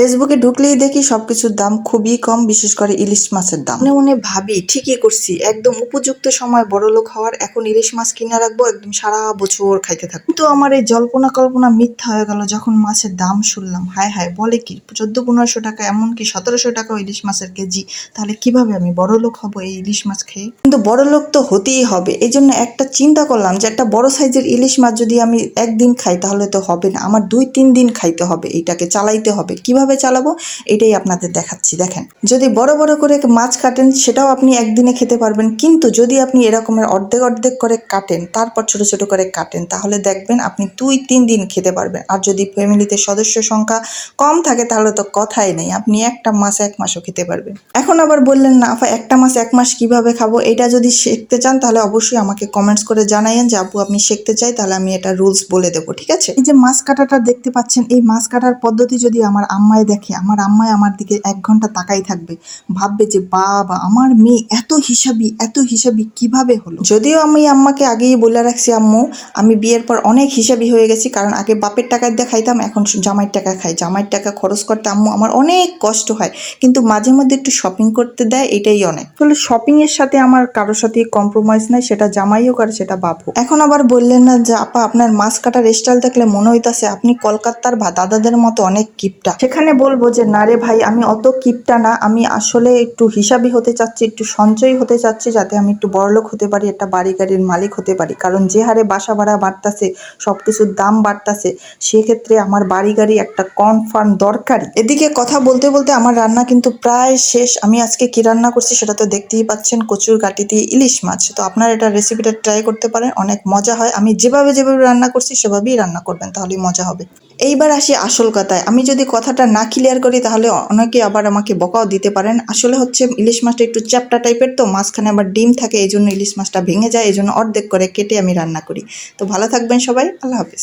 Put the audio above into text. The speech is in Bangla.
ফেসবুকে ঢুকলেই দেখি সবকিছুর দাম খুবই কম বিশেষ করে ইলিশ মাছের দাম। মনে মনে ভাবি ঠিকই করছি। একদম উপযুক্ত সময় বড় লোক হওয়ার এখন ইলিশ মাছ কিনে রাখব একদম সারা বছর খাইতে থাকব। কিন্তু আমার এই জল্পনা কল্পনা মিথ্যা হয়ে গেল যখন মাছের দাম শুনলাম। হায় হায় বলে কি চোদ্দ পনেরোশো টাকা এমনকি সতেরোশো টাকা ইলিশ মাছের কেজি। তাহলে কীভাবে আমি বড় লোক হব এই ইলিশ মাছ খেয়ে? কিন্তু বড় লোক তো হতেই হবে। এই জন্য একটা চিন্তা করলাম যে একটা বড় সাইজের ইলিশ মাছ যদি আমি একদিন খাই তাহলে তো হবে না। আমার দুই তিন দিন খাইতে হবে এইটাকে চালাইতে হবে। কীভাবে চালাবো, এটাই আপনাদের দেখাচ্ছি। দেখেন, যদি বড় বড় করে মাছ কাটেন, সেটাও আপনি একদিনে খেতে পারবেন। কিন্তু যদি আপনি এরকমের অর্ধেক অর্ধেক করে কাটেন, তারপর ছোট ছোট করে কাটেন, তাহলে দেখবেন আপনি দুই তিন দিন খেতে পারবেন। আর যদি ফ্যামিলিতে সদস্য সংখ্যা কম থাকে, তাহলে তো কথাই নেই। আপনি একটা মাছ এক মাসও খেতে পারবেন। এখন আবার বললেন, না একটা মাছ এক মাস কীভাবে খাব? এটা যদি শিখতে চান, তাহলে অবশ্যই আমাকে কমেন্টস করে জানাইয়েন যে, আপু, আপনি শিখতে চাই, তাহলে আমি এটা রুলস বলে দেবো। ঠিক আছে? এই যে মাছ কাটাটা দেখতে পাচ্ছেন, এই মাছ কাটার পদ্ধতি যদি আমার আম্মায় দেখে আমার আম্মায় আমার দিকে এক ঘণ্টা তাকাই থাকবে। ভাববে যে, বাবা, আমার মেয়ে এত হিসাবি এত হিসাবি কীভাবে হলো? যদিও আমি আম্মাকে আগেই বলে রাখছি, আম্মু, আমি বিয়ের পর অনেক হিসাবি হয়ে গেছি, কারণ আগে বাপের টাকা দিয়ে খাইতাম, এখন জামাইয়ের টাকা খাই। জামাইয়ের টাকা খরচ করতে আম্মু আমার অনেক কষ্ট হয়, কিন্তু মাঝে মধ্যে একটু শপিং করতে দেয়, এটাই অনেক। আসলে শপিং এর সাথে আমার কারোর সাথে কম্প্রোমাইজ নাই, সেটা জামাইও করে সেটা বাপু এখন আবার বললেন না যে, আপা, আপনার মাছ কাটার স্টাইল দেখলে মনে হইতাছে আপনি কলকাতার বা দাদাদের মতো অনেক কিপটা। সেখানে বলব যে, না রে ভাই, আমি অত কিপটা না। আমি আসলে একটু হিসাবি হতে চাচ্ছি, একটু সঞ্চয়ী হতে চাচ্ছি, যাতে আমি একটু বড়লোক হতে পারি, একটা বাড়ি গাড়ির মালিক হতে পারি। কারণ যে হারে বাসা ভাড়া বাড়তাছে, সবকিছুর দাম বাড়তাছে, সেক্ষেত্রে আমার বাড়ি গাড়ি একটা কনফার্ম দরকারি। এদিকে কথা বলতে বলতে আমার রান্না কিন্তু প্রায় শেষ। আমি আজকে কি রান্না করছি সেটা তো দেখতেই পাচ্ছেন, কচুর গাটি দিয়ে ইলিশ মাছ। তো আপনারা এটা রেসিপিটা ট্রাই করতে পারেন, অনেক মজা হয়। আমি যেভাবে যেভাবে রান্না করছি, সেভাবেই রান্না করবেন, তাহলেই মজা হবে। এইবার আসি আসল কথায়। আমি যদি কথাটা না ক্লিয়ার করি, তাহলে অনেকে আবার আমাকে বকাও দিতে পারেন। আসলে হচ্ছে ইলিশ মাছটা একটু চ্যাপটা টাইপের তো, মাঝখানে আবার ডিম থাকে এই জন্য ইলিশ মাছটা ভেঙে যায় এই জন্য অর্ধেক করে কেটে আমি রান্না করি। তো ভালো থাকবেন সবাই, আল্লাহ হাফিজ।